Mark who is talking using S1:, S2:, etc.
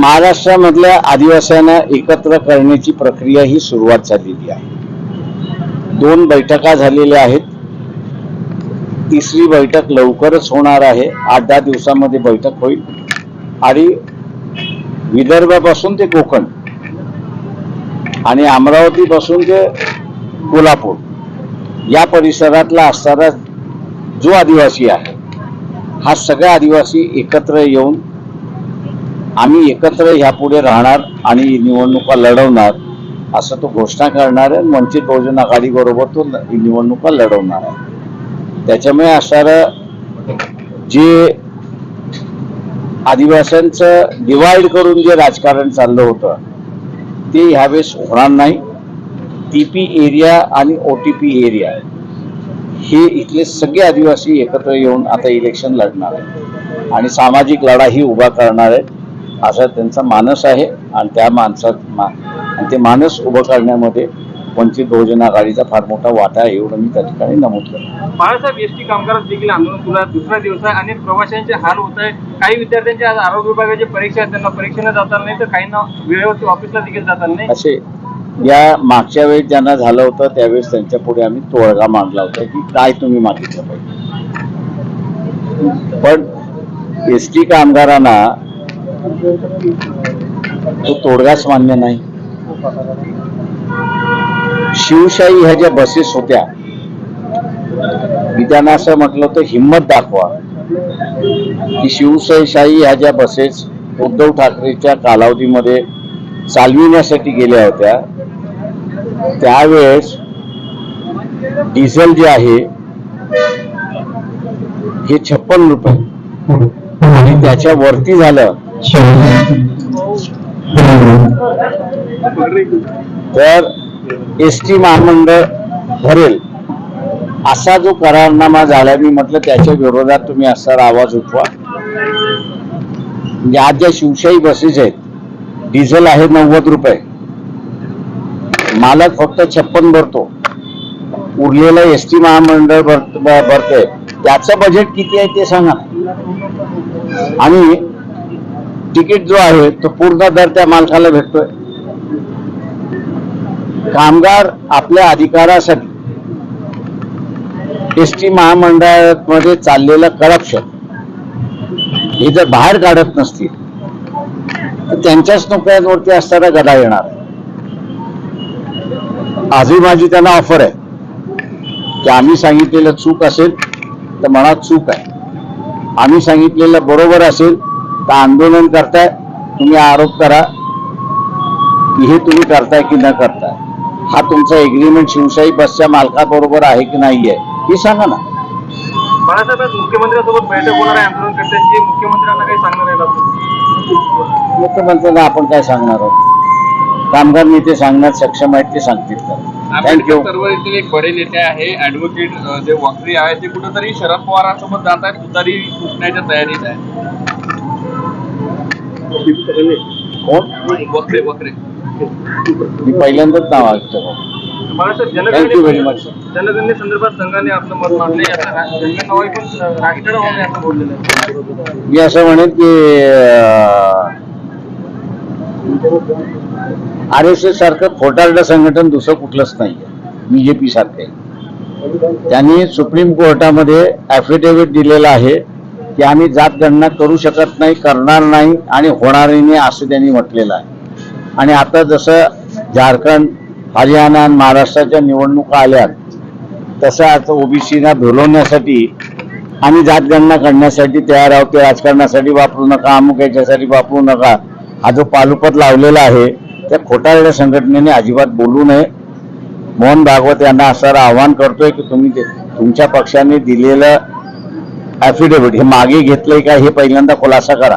S1: महाराष्ट्रामधल्या आदिवासींना एकत्र करण्याची प्रक्रिया ही सुरुवात झालेली आहे. दोन बैठका झालेल्या आहेत. तिसरी बैठक लवकरच होणार आहे. आठ दहा दिवसामध्ये बैठक होईल. आणि विदर्भापासून ते कोकण आणि अमरावतीपासून ते कोल्हापूर या परिसरातला असणारा जो आदिवासी आहे हा सगळा आदिवासी एकत्र येऊन आम्ही एकत्र ह्यापुढे राहणार आणि निवडणुका लढवणार असं तो घोषणा करणार आहे. वंचित बहुजन आघाडीबरोबर तो निवडणुका लढवणार आहे. त्याच्यामुळे असणारं जे आदिवासींचं डिवाइड करून जे राजकारण चाललं होतं ते ह्यावेळेस होणार नाही. टीपी एरिया आणि ओ टी पी एरिया हे इथले सगळे आदिवासी एकत्र येऊन आता इलेक्शन लढणार आहे आणि सामाजिक लढाही उभा करणार आहेत. असा त्यांचा मानस आहे आणि त्या माणसात मा आणि ते मानस उभं करण्यामध्ये वंचित बहुजन आघाडीचा फार मोठा वाटा आहे एवढं मी त्या ठिकाणी नमूद करतो.
S2: बाळासाहेब एसटी कामगार देखील आंदोलन तुला दुसरा दिवस आहे. अनेक प्रवाशांचे हाल होत आहे काही विद्यार्थ्यांचे आज आरोग्य विभागाची परीक्षा आहे त्यांना परीक्षेला जाता नाही तर काहींना वेळेवरती ऑफिसला देखील जाता नाही.
S1: असे या मागच्या वेळेस ज्यांना झालं होतं त्यावेळेस त्यांच्या पुढे आम्ही तोडगा मांडला होता की काय तुम्ही मागितलं पाहिजे. पण एस टी कामगारांना तो तोडगाच मान्य नाही. शिवशाही ह्या ज्या बसेस होत्या मी त्यांना असं म्हटलं होतं हिंमत दाखवा की शिवशाही ह्या ज्या बसेस उद्धव ठाकरेच्या कालावधीमध्ये चालविण्यासाठी गेल्या होत्या त्यावेळेस डिझेल जे आहे हे छप्पन रुपये. आणि त्याच्या वरती झालं तर एस टी महामंडळ भरेल. असा जो करारनामा झाला मी म्हटलं त्याच्या विरोधात तुम्ही असा आवाज उठवा. म्हणजे आज ज्या शिवशाही बसेस आहेत डिझेल आहे नव्वद रुपये. मालक फक्त छप्पन भरतो. उरलेलं एस टी महामंडळ भरत भरतोय. त्याचं बजेट किती आहे ते सांगा. आणि तिकीट जो आहे तो पूर्ण दर त्या मालकाला भेटतोय. कामगार आपल्या अधिकारासाठी एस टी महामंडळामध्ये चाललेलं करप्शन हे जर बाहेर काढत नसतील तर त्यांच्याच नोकऱ्यांवरती असताना गदा येणार. आजही माझी त्यांना ऑफर आहे. की आम्ही सांगितलेलं चूक असेल तर मनात चूक आहे. आम्ही सांगितलेलं बरोबर असेल तर आंदोलन करताय तुम्ही आरोप करा. की हे तुम्ही करताय की न करताय. हा तुमचा एग्रीमेंट शिवशाही बसच्या मालकाबरोबर आहे की नाही आहे हे सांगा ना.
S2: बाळासाहेब आज मुख्यमंत्र्यांसोबत बैठक होणार आहे आंदोलन करण्याची मुख्यमंत्र्यांना काही सांगणार आहे का?
S1: मुख्यमंत्र्यांना आपण काय सांगणार आहोत? कामगार नेते सांगण्यात सक्षम आहेत ते सांगतील. तर थँक्यू
S3: आंबेडकर चळवळीतील एक बडे नेते आहे ऍडव्होकेट जे वाकरी आहे ते कुठेतरी शरद पवारांसोबत जात आहेत तुतारी फुटण्याच्या तयारीत आहे
S1: मी पहिल्यांदाच नाव you very much.
S2: जनगणने संदर्भात संघाने आपलं मत मांडले
S1: मी असं म्हणेन की आर एस एस सारखं खोटारडं संघटन दुसरं कुठलंच नाही बीजेपी सारखे त्यांनी सुप्रीम कोर्टामध्ये ऍफिडेव्हिट दिलेलं आहे. की आम्ही जात गणना करू शकत नाही करणार नाही आणि होणारही नाही असं त्यांनी म्हटलेलं आहे. आणि आता जसं झारखंड हरियाणा आणि महाराष्ट्राच्या निवडणुका आल्यात तसं आता ओबीसीना भुलवण्यासाठी आम्ही जातगणना करण्यासाठी तयार आहोत. ते राजकारणासाठी वापरू नका अमुक याच्यासाठी वापरू नका. हा जो पालुपत लावलेला आहे त्या खोटारड्या संघटनेने अजिबात बोलू नये. मोहन भागवत यांना असं आवाहन करतोय की तुम्ही तुमच्या पक्षाने दिलेलं ॲफिडेव्हिट हे मागे घेतलंय का हे पहिल्यांदा खुलासा करा.